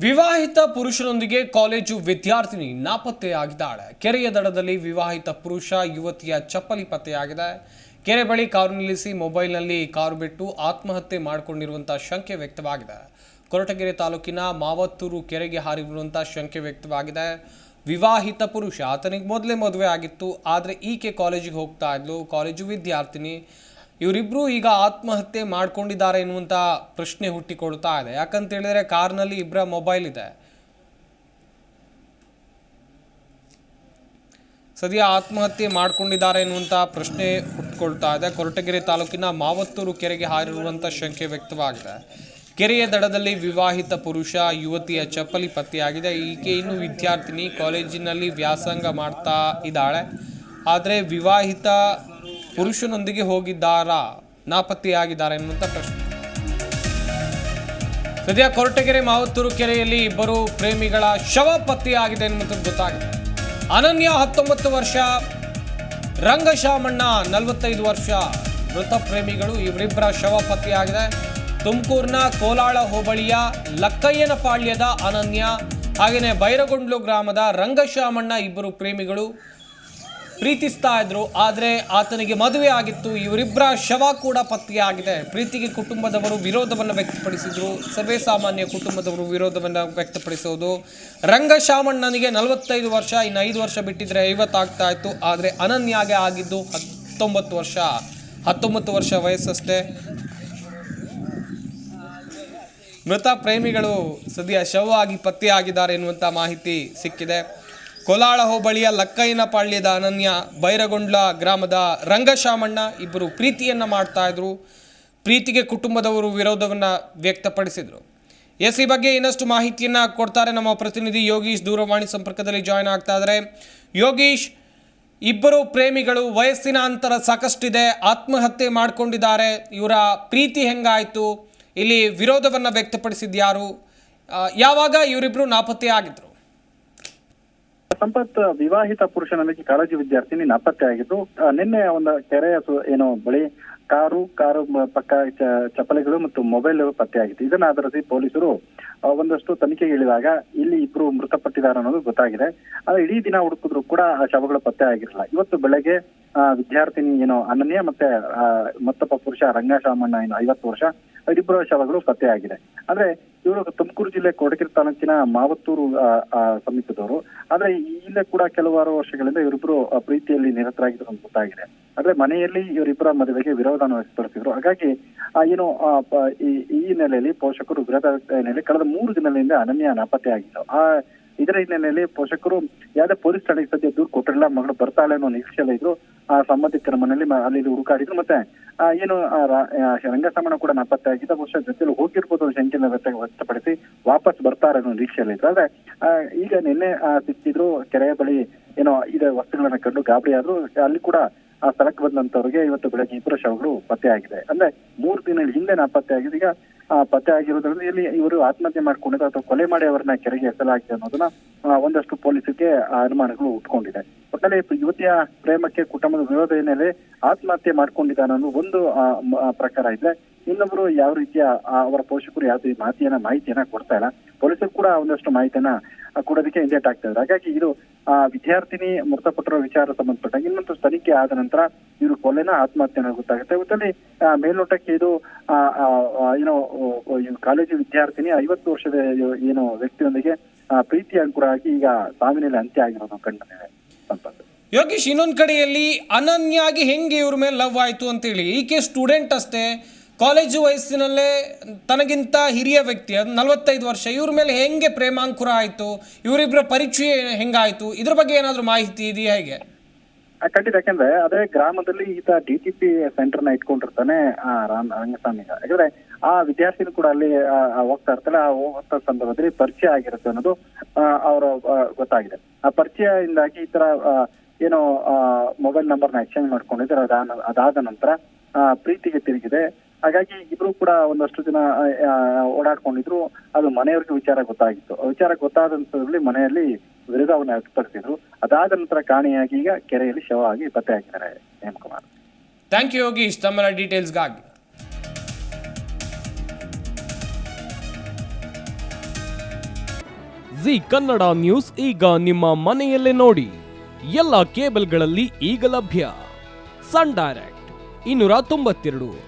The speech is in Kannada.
ವಿವಾಹಿತ ಪುರುಷನೊಂದಿಗೆ ಕಾಲೇಜು ವಿದ್ಯಾರ್ಥಿನಿ ನಾಪತ್ತೆಯಾಗಿದ್ದಾಳೆ. ಕೆರೆಯ ದಡದಲ್ಲಿ ವಿವಾಹಿತ ಪುರುಷ ಯುವತಿಯ ಚಪ್ಪಲಿ ಪತ್ತೆಯಾಗಿದೆ. ಕೆರೆ ಬಳಿ ಕಾರು ನಿಲ್ಲಿಸಿ ಮೊಬೈಲ್ನಲ್ಲಿ ಕಾರು ಬಿಟ್ಟು ಆತ್ಮಹತ್ಯೆ ಮಾಡಿಕೊಂಡಿರುವಂತಹ ಶಂಕೆ ವ್ಯಕ್ತವಾಗಿದೆ. ಕೊರಟಗೆರೆ ತಾಲೂಕಿನ ಮಾವತ್ತೂರು ಕೆರೆಗೆ ಹಾರಿರುವಂತಹ ಶಂಕೆ ವ್ಯಕ್ತವಾಗಿದೆ. ವಿವಾಹಿತ ಪುರುಷ, ಆತನಿಗೆ ಮೊದಲೇ ಮದುವೆ ಆಗಿತ್ತು, ಆದರೆ ಈಕೆ ಕಾಲೇಜಿಗೆ ಹೋಗ್ತಾ ಇದ್ಲು. ಕಾಲೇಜು ವಿದ್ಯಾರ್ಥಿನಿ ಇವರಿಬ್ರು ಈಗ ಆತ್ಮಹತ್ಯೆ ಮಾಡ್ಕೊಂಡಿದ್ದಾರೆ ಎನ್ನುವಂಥ ಪ್ರಶ್ನೆ ಹುಟ್ಟಿಕೊಡ್ತಾ ಇದೆ. ಯಾಕಂತ ಹೇಳಿದ್ರೆ ಕಾರ್ನಲ್ಲಿ ಇಬ್ಬರ ಮೊಬೈಲ್ ಇದೆ. ಸದ್ಯ ಆತ್ಮಹತ್ಯೆ ಮಾಡ್ಕೊಂಡಿದ್ದಾರೆ ಎನ್ನುವಂಥ ಪ್ರಶ್ನೆ ಹುಟ್ಟಿಕೊಳ್ತಾ ಇದೆ. ಕೊರಟಗೆರೆ ತಾಲೂಕಿನ ಮಾವತ್ತೂರು ಕೆರೆಗೆ ಹಾರಿರುವಂಥ ಶಂಕೆ ವ್ಯಕ್ತವಾಗಿದೆ. ಕೆರೆಯ ದಡದಲ್ಲಿ ವಿವಾಹಿತ ಪುರುಷ, ಯುವತಿಯ ಚಪ್ಪಲಿ ಪತ್ತೆಯಾಗಿದೆ. ಈಕೆ ಇನ್ನು ವಿದ್ಯಾರ್ಥಿನಿ, ಕಾಲೇಜಿನಲ್ಲಿ ವ್ಯಾಸಂಗ ಮಾಡ್ತಾ ಇದ್ದಾಳೆ. ಆದರೆ ವಿವಾಹಿತ ಪುರುಷನೊಂದಿಗೆ ಹೋಗಿದ್ದಾರಾ? ನಾಪತ್ತೆಯಾಗಿದ್ದಾರೆ ಎನ್ನುವಂಥ ಪ್ರಶ್ನೆ. ಸದ್ಯ ಕೊರಟಗೆರೆ ಮಾವತ್ತೂರು ಕೆರೆಯಲ್ಲಿ ಇಬ್ಬರು ಪ್ರೇಮಿಗಳ ಶವ ಪತ್ತೆಯಾಗಿದೆ ಎನ್ನುವಂಥದ್ದು ಗೊತ್ತಾಗಿದೆ ಅನನ್ಯ ಹತ್ತೊಂಬತ್ತು ವರ್ಷ, ರಂಗಶಾಮಣ್ಣ ನಲವತ್ತೈದು ವರ್ಷ, ಮೃತ ಪ್ರೇಮಿಗಳು ಇವರಿಬ್ಬರ ಶವ ಪತ್ತೆಯಾಗಿದೆ. ತುಮಕೂರಿನ ಕೋಲಾಳ ಹೋಬಳಿಯ ಲಕ್ಕಯ್ಯನಪಾಳ್ಯದ ಅನನ್ಯ ಹಾಗೆಯೇ ಬೈರಗೊಂಡ್ಲು ಗ್ರಾಮದ ರಂಗಶಾಮಣ್ಣ ಇಬ್ಬರು ಪ್ರೇಮಿಗಳು ಪ್ರೀತಿಸ್ತಾ ಇದ್ರು, ಆದರೆ ಆತನಿಗೆ ಮದುವೆ ಆಗಿತ್ತು. ಇವರಿಬ್ಬರ ಶವ ಕೂಡ ಪತ್ತೆಯಾಗಿದೆ. ಪ್ರೀತಿಗೆ ಕುಟುಂಬದವರು ವಿರೋಧವನ್ನು ವ್ಯಕ್ತಪಡಿಸಿದ್ರು. ಸರ್ವೇ ಸಾಮಾನ್ಯ ಕುಟುಂಬದವರು ವಿರೋಧವನ್ನು ವ್ಯಕ್ತಪಡಿಸೋದು. ರಂಗಶಾಮಣ್ಣನಿಗೆ ನಲವತ್ತೈದು ವರ್ಷ, ಇನ್ನು ಐದು ವರ್ಷ ಬಿಟ್ಟಿದ್ರೆ ಐವತ್ತಾಗ್ತಾ ಇತ್ತು. ಆದರೆ ಅನನ್ಯಾಗೆ ಆಗಿದ್ದು ಹತ್ತೊಂಬತ್ತು ವರ್ಷ. ಹತ್ತೊಂಬತ್ತು ವರ್ಷ ವಯಸ್ಸಷ್ಟೇ. ಮೃತ ಪ್ರೇಮಿಗಳು ಸದ್ಯ ಶವವಾಗಿ ಪತ್ತೆಯಾಗಿದ್ದಾರೆ ಎನ್ನುವಂಥ ಮಾಹಿತಿ ಸಿಕ್ಕಿದೆ. ಕೋಲಾಳ ಹೋಬಳಿಯ ಲಕ್ಕಯ್ಯನಪಾಳ್ಯದ ಅನನ್ಯ ಬೈರಗೊಂಡ್ಲ ಗ್ರಾಮದ ರಂಗಶಾಮಣ್ಣ ಇಬ್ಬರು ಪ್ರೀತಿಯನ್ನು ಮಾಡ್ತಾ ಇದ್ರು. ಪ್ರೀತಿಗೆ ಕುಟುಂಬದವರು ವಿರೋಧವನ್ನು ವ್ಯಕ್ತಪಡಿಸಿದರು. ಎಸ್ ಈ ಬಗ್ಗೆ ಇನ್ನಷ್ಟು ಮಾಹಿತಿಯನ್ನು ಕೊಡ್ತಾರೆ ನಮ್ಮ ಪ್ರತಿನಿಧಿ ಯೋಗೀಶ್ ದೂರವಾಣಿ ಸಂಪರ್ಕದಲ್ಲಿ ಜಾಯ್ನ್ ಆಗ್ತಾ ಇದ್ದಾರೆ ಯೋಗೀಶ್, ಇಬ್ಬರು ಪ್ರೇಮಿಗಳು ವಯಸ್ಸಿನ ಅಂತರ ಸಾಕಷ್ಟಿದೆ, ಆತ್ಮಹತ್ಯೆ ಮಾಡಿಕೊಂಡಿದ್ದಾರೆ, ಇವರ ಪ್ರೀತಿ ಹೆಂಗಾಯಿತು, ಇಲ್ಲಿ ವಿರೋಧವನ್ನು ವ್ಯಕ್ತಪಡಿಸಿದ್ಯಾರು ಯಾವಾಗ ಇವರಿಬ್ಬರು ನಾಪತ್ತೆ ಆಗಿದ್ರು ಸಂಪತ್ ವಿವಾಹಿತ ಪುರುಷನೊಂದಿಗೆ ಕಾಲೇಜು ವಿದ್ಯಾರ್ಥಿನಿ ನಾಪತ್ತೆ ಆಗಿದ್ದು ನಿನ್ನೆ ಒಂದು ಕೆರೆಯ ಏನೋ ಬಳಿ ಕಾರು ಕಾರು ಪಕ್ಕ ಚಪ್ಪಲಿಗಳು ಮತ್ತು ಮೊಬೈಲ್ ಪತ್ತೆಯಾಗಿತ್ತು ಇದನ್ನ ಆಧರಿಸಿ ಪೊಲೀಸರು ಒಂದಷ್ಟು ತನಿಖೆಗೆ ಇಳಿದಾಗ ಇಲ್ಲಿ ಇಬ್ರು ಮೃತಪಟ್ಟಿದ್ದಾರೆ ಅನ್ನೋದು ಗೊತ್ತಾಗಿದೆ. ಆದ್ರೆ ಇಡೀ ದಿನ ಹುಡುಕಿದ್ರು ಕೂಡ ಆ ಶವಗಳು ಪತ್ತೆ ಆಗಿರಲಿಲ್ಲ. ಇವತ್ತು ಬೆಳಗ್ಗೆ ಆ, ವಿದ್ಯಾರ್ಥಿನಿ ಏನು ಅನನ್ಯ ಮತ್ತೆ ಮತ್ತೊಬ್ಬ ಪುರುಷ ರಂಗಶಾಮಣ್ಣ ಏನು ಐವತ್ತು ವರ್ಷ ಇಬ್ಬರು ಶವಗಳು ಪತ್ತೆಯಾಗಿದೆ ಅಂದ್ರೆ ಇವರು ತುಮಕೂರು ಜಿಲ್ಲೆ ಕೊಡಗಿರಿ ತಾಲೂಕಿನ ಮಾವತ್ತೂರು ಸಮೀಪದವರು. ಆದ್ರೆ ಇಲ್ಲೇ ಕೂಡ ಕೆಲವಾರು ವರ್ಷಗಳಿಂದ ಇವರಿಬ್ರು ಪ್ರೀತಿಯಲ್ಲಿ ನಿರತರಾಗಿದ್ರು ಅಂತ ಗೊತ್ತಾಗಿದೆ. ಆದ್ರೆ ಮನೆಯಲ್ಲಿ ಇವರಿಬ್ಬರ ಮದುವೆಗೆ ವಿರೋಧನ ವ್ಯಕ್ತಪಡಿಸಿದ್ರು. ಹಾಗಾಗಿ ಆ, ಏನು ಈ- ಹಿನ್ನೆಲೆಯಲ್ಲಿ ಪೋಷಕರು ವಿರೋಧ ಕಳೆದ ಮೂರು ದಿನಗಳಿಂದ ಅನನ್ಯ ನಾಪತ್ತೆ ಆಗಿತ್ತು ಆ ಇದರ ಹಿನ್ನೆಲೆಯಲ್ಲಿ ಪೋಷಕರು ಯಾವುದೇ ಪೊಲೀಸ್ ಠಾಣೆಗೆ ಸದ್ಯ ದೂರು ಕೊಟ್ಟಿರಲಿಲ್ಲ ಮಗಳು ಬರ್ತಾಳೆ ಅನ್ನೋ ನಿರೀಕ್ಷೆಯಲ್ಲಿ ಇದ್ರು. ಆ ಸಂಬಂಧಿಕರ ಮನೆಯಲ್ಲಿ ಅಲ್ಲಿ ಹುಡುಕಾಡಿದ್ರು. ಮತ್ತೆ ಏನು ರಂಗಸಮಣ ಕೂಡ ನಾಪತ್ತೆ ಆಗಿದ್ದ ಬಹುಶಃ ಜೊತೆಲಿ ಹೋಗಿರ್ಬೋದು ಅನ್ನೋ ವ್ಯಕ್ತ ವ್ಯಕ್ತಪಡಿಸಿ ವಾಪಸ್ ಬರ್ತಾರೆ ಅನ್ನೋ ನಿರೀಕ್ಷೆಯಲ್ಲಿ ಇದ್ರು. ಆದ್ರೆ ಈಗ ನಿನ್ನೆ ಸಿಕ್ಕಿದ್ರು ಕೆರೆಯ ಬಳಿ ಏನೋ ಇದೆ ವಸ್ತುಗಳನ್ನ ಕಂಡು ಗಾಬರಿ ಆದ್ರು. ಅಲ್ಲಿ ಕೂಡ ಆ ಸ್ಥಳಕ್ಕೆ ಬಂದಂತವ್ರಿಗೆ ಇವತ್ತು ಬೆಳಗ್ಗೆ ಇಬ್ಬರು ಶವಗಳು ಪತ್ತೆ ಆಗಿದೆ ಅಂದ್ರೆ ಮೂರು ದಿನಗಳ ಹಿಂದೆ ನಾಪತ್ತೆ ಆಗಿದೆ ಈಗ ಪತ್ತೆ ಆಗಿರೋದ್ರಿಂದ ಇಲ್ಲಿ ಇವರು ಆತ್ಮಹತ್ಯೆ ಮಾಡ್ಕೊಂಡಿದ್ದು ಅಥವಾ ಕೊಲೆ ಮಾಡಿ ಅವರನ್ನ ಕೆರೆಗೆ ಎಸಲಾಗಿದೆ ಅನ್ನೋದನ್ನ ಒಂದಷ್ಟು ಪೊಲೀಸರಿಗೆ ಅನುಮಾನಗಳು ಉಟ್ಕೊಂಡಿದೆ. ಒಟ್ಟಲ್ಲಿ ಯುವತಿಯ ಪ್ರೇಮಕ್ಕೆ ಕುಟುಂಬದ ವಿರೋಧ ಹಿನ್ನೆಲೆ ಆತ್ಮಹತ್ಯೆ ಮಾಡ್ಕೊಂಡಿದ್ದ ಅನ್ನೋ ಒಂದು ಪ್ರಕಾರ ಇದೆ. ಇನ್ನೊಬ್ರು ಯಾವ ರೀತಿಯ ಅವರ ಪೋಷಕರು ಯಾವುದೇ ಮಾಹಿತಿಯನ್ನ ಮಾಹಿತಿಯನ್ನ ಕೊಡ್ತಾ ಇಲ್ಲ. ಪೊಲೀಸರು ಕೂಡ ಒಂದಷ್ಟು ಮಾಹಿತಿಯನ್ನ ಕೊಡೋದಕ್ಕೆ ಹಿಂದೇಟ್ ಆಗ್ತಾ ಇದ್ದಾರೆ. ಹಾಗಾಗಿ ಇದು ವಿದ್ಯಾರ್ಥಿನಿ ಮೃತಪಟ್ಟಿರೋ ವಿಚಾರ ಸಂಬಂಧಪಟ್ಟಾಗ ಇನ್ನೊಂದು ತನಿಖೆ ಆದ ನಂತರ ಇವರು ಕೊಲೆನ ಆತ್ಮಹತ್ಯೆ ಅನ್ನೋದು ಗೊತ್ತಾಗುತ್ತೆ ಇವತ್ತಲ್ಲಿ ಆ, ಮೇಲ್ನೋಟಕ್ಕೆ ಇದು ಆ, ಆ, ಆ, ಏನೋ ಕಾಲೇಜು ವಿದ್ಯಾರ್ಥಿನಿ ಐವತ್ತು ವರ್ಷದ ಏನು ವ್ಯಕ್ತಿಯೊಂದಿಗೆ ಪ್ರೀತಿ ಅಂಕುರ ಆಗಿ ಈಗ ಸಾವಿನಲ್ಲಿ ಅಂತ್ಯ ಆಗಿರೋದು ಕಂಡಿದೆ ಸಂಪತ್ತು ಯೋಗೀಶ್ ಇನ್ನೊಂದು ಕಡೆಯಲ್ಲಿ ಅನನ್ಯಾಗಿ ಹೆಂಗೆ ಇವ್ರ ಮೇಲೆ ಲವ್ ಆಯಿತು ಅಂತೇಳಿ ಈಕೆ ಸ್ಟೂಡೆಂಟ್ ಅಷ್ಟೇ. ಕಾಲೇಜು ವಯಸ್ಸಿನಲ್ಲೇ ತನಗಿಂತ ಹಿರಿಯ ವ್ಯಕ್ತಿ, ಅದು ನಲವತ್ತೈದು ವರ್ಷ, ಇವ್ರ ಮೇಲೆ ಹೆಂಗೆ ಪ್ರೇಮಾಂಕುರ ಆಯಿತು? ಇವರಿಬ್ಬರ ಪರಿಚಯ ಹೆಂಗಾಯಿತು? ಇದ್ರ ಬಗ್ಗೆ ಏನಾದರೂ ಮಾಹಿತಿ ಇದೆಯಾ ಹೇಗೆ? ಖಂಡಿತ. ಯಾಕಂದ್ರೆ ಅದೇ ಗ್ರಾಮದಲ್ಲಿ ಈತ ಡಿ ಟಿ ಪಿ ಸೆಂಟರ್ನ ಇಟ್ಕೊಂಡಿರ್ತಾನೆ, ಆ, ರಾಮ್, ರಂಗಸ್ವಾಮಿ. ಯಾಕಂದ್ರೆ ಆ ವಿದ್ಯಾರ್ಥಿನೂ ಕೂಡ ಅಲ್ಲಿ ಹೋಗ್ತಾ ಇರ್ತಾರೆ ಆ ಹೋಗ್ತಾ ಸಂದರ್ಭದಲ್ಲಿ ಪರಿಚಯ ಆಗಿರುತ್ತೆ ಅನ್ನೋದು ಅವರ ಗೊತ್ತಾಗಿದೆ. ಆ ಪರಿಚಯದಿಂದಾಗಿ ಈ ತರ ಏನೋ ಮೊಬೈಲ್ನ ಎಕ್ಸ್ಚೇಂಜ್ ಮಾಡ್ಕೊಂಡಿದ್ರೆ ಅದಾದ ನಂತರ ಪ್ರೀತಿಗೆ ತಿರುಗಿದೆ. ಹಾಗಾಗಿ ಇಬ್ರು ಕೂಡ ಒಂದಷ್ಟು ಆ, ಓಡಾಡ್ಕೊಂಡಿದ್ರು. ಅದು ಮನೆಯವ್ರಿಗೆ ವಿಚಾರ ಗೊತ್ತಾಗಿತ್ತು. ಆ ವಿಚಾರ ಗೊತ್ತಾದಂತದ್ರಲ್ಲಿ ಮನೆಯಲ್ಲಿ ವಿರೋಧವನ್ನು ವ್ಯಕ್ತಪಡಿಸಿದ್ರು. ಅದಾದ ನಂತರ ಕಾಣೆಯಾಗಿ ಈಗ ಕೆರೆಯಲ್ಲಿ ಶವ ಆಗಿ ಪತ್ತೆ ಹಾಕಿದ್ದಾರೆ ಹೇಮಕುಮಾರ್ ಥ್ಯಾಂಕ್ ಯು ಯೋಗೀಶ್ ತಮ್ಮ ಡೀಟೇಲ್ಸ್ಗಾಗಿ ಜಿ ಕನ್ನಡ ನ್ಯೂಸ್ ಈಗ ನಿಮ್ಮ ಮನೆಯಲ್ಲೇ ನೋಡಿ. ಎಲ್ಲ ಕೇಬಲ್ಗಳಲ್ಲಿ ಈಗ ಲಭ್ಯ. ಸನ್ ಡೈರೆಕ್ಟ್ ಇನ್ನೂರ ತೊಂಬತ್ತೆರಡು.